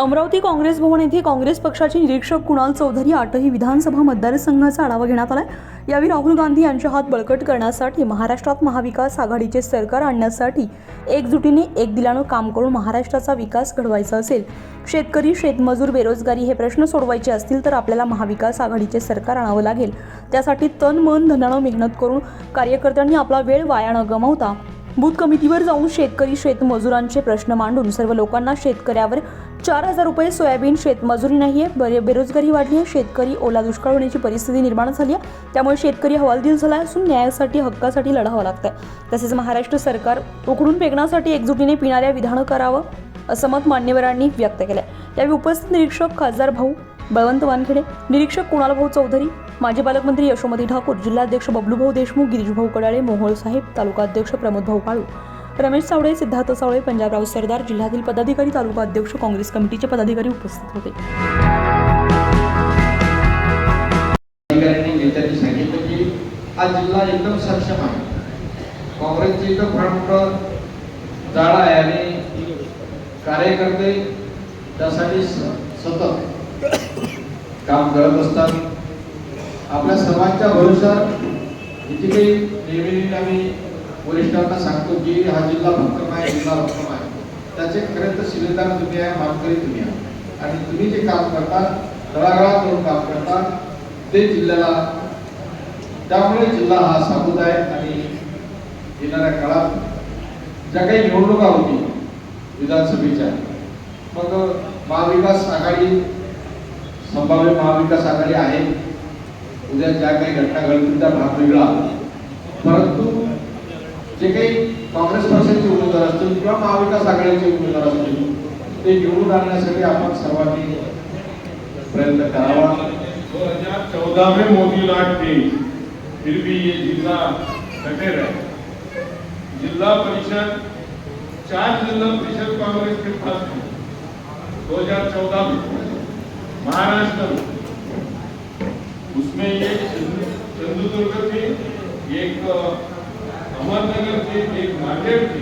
अमरावती काँग्रेस भवन येथे काँग्रेस पक्षाचे निरीक्षक कुणाल चौधरी आठही विधानसभा मतदारसंघाचा आढावा घेण्यात आला यावेळी राहुल गांधी यांचे हात बळकट करण्यासाठी महाराष्ट्रात महाविकास आघाडीचे सरकार आणण्यासाठी एकजुटीने एक दिलानं काम करून महाराष्ट्राचा विकास घडवायचा असेल. शेतकरी शेतमजूर बेरोजगारी हे प्रश्न सोडवायचे असतील तर आपल्याला महाविकास आघाडीचे सरकार आणावं लागेल. त्यासाठी तन मन धनानं मेहनत करून कार्यकर्त्यांनी आपला वेळ वाया न गमावता बूथ कमिटीवर जाऊन शेतकरी शेतमजुरांचे प्रश्न मांडून सर्व लोकांना शेतकऱ्यावर चार हजार रुपये सोयाबीन शेतमजुरी नाही आहे बरे बेरोजगारी वाढली आहे. शेतकरी ओला दुष्काळ होण्याची परिस्थिती निर्माण झाली आहे. त्यामुळे शेतकरी हवालदिल झाला असून न्यायासाठी हक्कासाठी लढावं आहे तसेच महाराष्ट्र सरकार उकडून फेकण्यासाठी एकजुटीने पिणाऱ्या विधानं करावं असं मत मान्यवरांनी व्यक्त केलं आहे त्यावेळी उपस्थित निरीक्षक खासदार भाऊ बळवंत वानखेडे निरीक्षक कुणाल भाऊ चौधरी माजी पालकमंत्री यशोमती ठाकूर जिल्हाध्यक्ष बबलूभाऊ देशमुख गिरीशभाऊ कडाळे मोहोळ साहेब तालुकाध्यक्ष प्रमोदभाऊ काळू रमेश सावळे सिद्धार्थ सावळे पंजाबराव सरदार जिल्ह्यातील पदाधिकारी तालुका अध्यक्ष काँग्रेस कमिटीचे पदाधिकारी उपस्थित होते. सांगितलं की हा जिल्हा एकदम सक्षम आहे. काँग्रेसचे इथं फार जाळा आहे आणि कार्यकर्ते त्यासाठी सतत काम करत असतात. आपल्या सर्वांच्या भविष्यात इथे काही नेहमी आम्ही वरिष्ठांना सांगतो की हा जिल्हा भक्कम आहे जिल्हा भक्कम आहे. त्याचे खरे तर शिलेदार तुम्ही आहे मानकरी तुम्ही आहे. आणि तुम्ही जे काम करता तळागाळात करून काम करता ते जिल्ह्याला त्यामुळे जिल्हा हा साबूत आहे आणि येणाऱ्या काळात ज्या काही निवडणुका होती विधानसभेच्या मग महाविकास आघाडी संभाव्य महाविकास आघाडी आहे. उद्या ज्या काही घटना घडतील त्या भाग वेगळा. परंतु जे काही काँग्रेस पक्षाचे उमेदवार असतील किंवा महाविकास आघाडीचे उमेदवार असतील ते निवडून आणण्यासाठी आपण सर्वांनी प्रयत्न करावा. दो हजार चौदह में मोदी लाट थी फिर भी ये जिला डटे रहे जिला परिषद चार जिला परिषद कांग्रेस के पास थी दो हजार चौदह में महाराष्ट्र में. उसमें ये चंद्रदुर्ग थी एक अहमदनगर थी एक नांदेड़ थी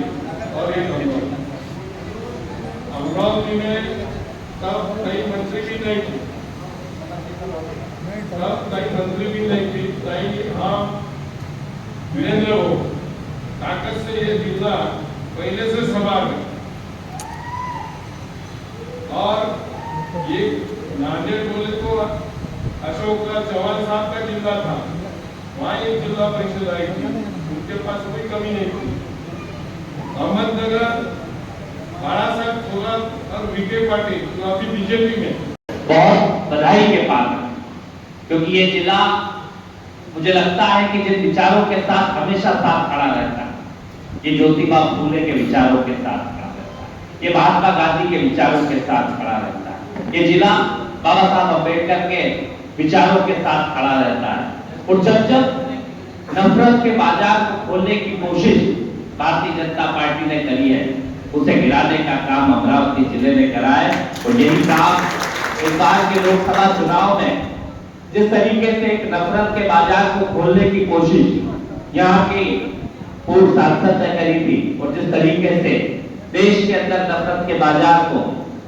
और एक अमरावती। अमरावती में तब कई मंत्री भी नहीं थे। तब कई मंत्री भी नहीं थे। कई हम वीरेंद्र हो, ताकत से ये जिला पहले से सवार है। और ये नांदेड़ बोले तो अशोक चौहान साहब का जिला था, वहाँ एक जिला परिषद आई थी। उनके पास कोई कमी नहीं थी। अहमदनगर बाला साहब थोरात और विखे पाटिल, जो अभी बीजेपी में बहुत बधाई के पात्र क्योंकि ये जिला मुझे लगता है कि जिन विचारों के साथ हमेशा साथ खड़ा रहता है, ये ज्योतिबा फूले के विचारों के साथ खड़ा रहता है। ये महात्मा गांधी के विचारों के साथ खड़ा रहता है। ये जिला बाबा साहब अंबेडकर के विचारों के साथ खड़ा रहता है। और जब जब नफरत के बाज़ार को खोलने की कोशिश भारतीय जनता पार्टी ने करी है। उसे गिराने का काम अमरावती ज़िले ने करा है और यही काम इस बार के लोकसभा चुनाव में जिस तरीके से एक नफरत के बाज़ार को खोलने की कोशिश यहाँ के पूर्व सांसद ने करी थी, और जिस तरीके से देश के अंदर नफरत के बाज़ार को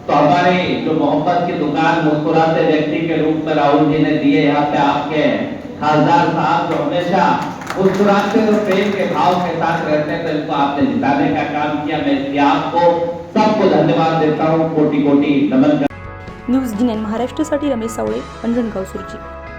तो हमारे जो मोहब्बत की दुकान मुस्कुराते व्यक्ति के रूप में राहुल जी ने दिए यहाँ पे आपके खासदार साहब जो हमेशा मुस्कुराते और प्रेम के भाव के साथ रहते हैं तो इनको आपने जिताने का काम किया। मैं इसलिए आपको सबको धन्यवाद देता हूँ। कोटि कोटि नमन न्यूज जी महाराष्ट्रासाठी रमेश सावळे अंजनगाव सुरजी